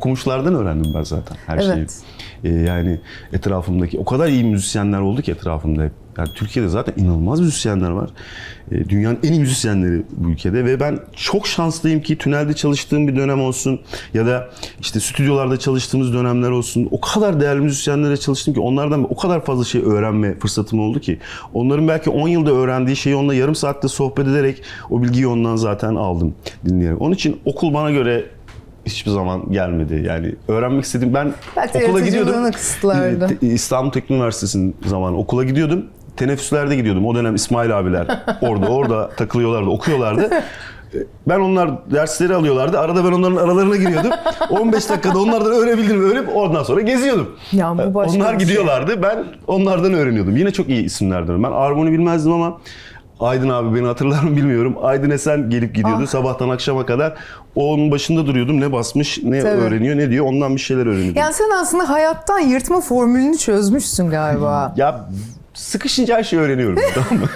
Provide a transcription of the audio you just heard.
okumuşlardan öğrendim ben zaten her şeyi. Evet. Ee, yani etrafımdaki o kadar iyi müzisyenler oldu ki etrafımda hep. Yani Türkiye'de zaten inanılmaz müzisyenler var. Ee, dünyanın en iyi müzisyenleri bu ülkede ve ben çok şanslıyım ki tünelde çalıştığım bir dönem olsun ya da işte stüdyolarda çalıştığımız dönemler olsun. O kadar değerli müzisyenlere çalıştım ki onlardan o kadar fazla şey öğrenme fırsatım oldu ki. Onların belki 10 yılda öğrendiği şeyi onunla yarım saatte sohbet ederek o bilgiyi ondan zaten aldım dinleyerek. Onun için okul bana göre hiçbir zaman gelmedi. Yani öğrenmek istediğim ben Belki okula gidiyordum. kısıtlardı. İstanbul Teknik Üniversitesi'nin zamanı okula gidiyordum. Teneffüslerde gidiyordum. O dönem İsmail abiler orada orada takılıyorlardı, okuyorlardı. Ben onlar dersleri alıyorlardı. Arada ben onların aralarına giriyordum. 15 dakikada onlardan öğrenebildiğimi öğrenip ondan sonra geziyordum. Ya bu başka Onlar bir şey. gidiyorlardı. Ben onlardan öğreniyordum. Yine çok iyi isimlerden. Ben Armon'u bilmezdim ama Aydın abi beni hatırlar mı bilmiyorum. Aydın Esen gelip gidiyordu Ah. sabahtan akşama kadar. Onun başında duruyordum. Ne basmış, ne Tabii. öğreniyor, ne diyor. Ondan bir şeyler öğreniyordum. Yani sen aslında hayattan yırtma formülünü çözmüşsün galiba. Ya sıkışınca her şeyi öğreniyorum. tamam mı?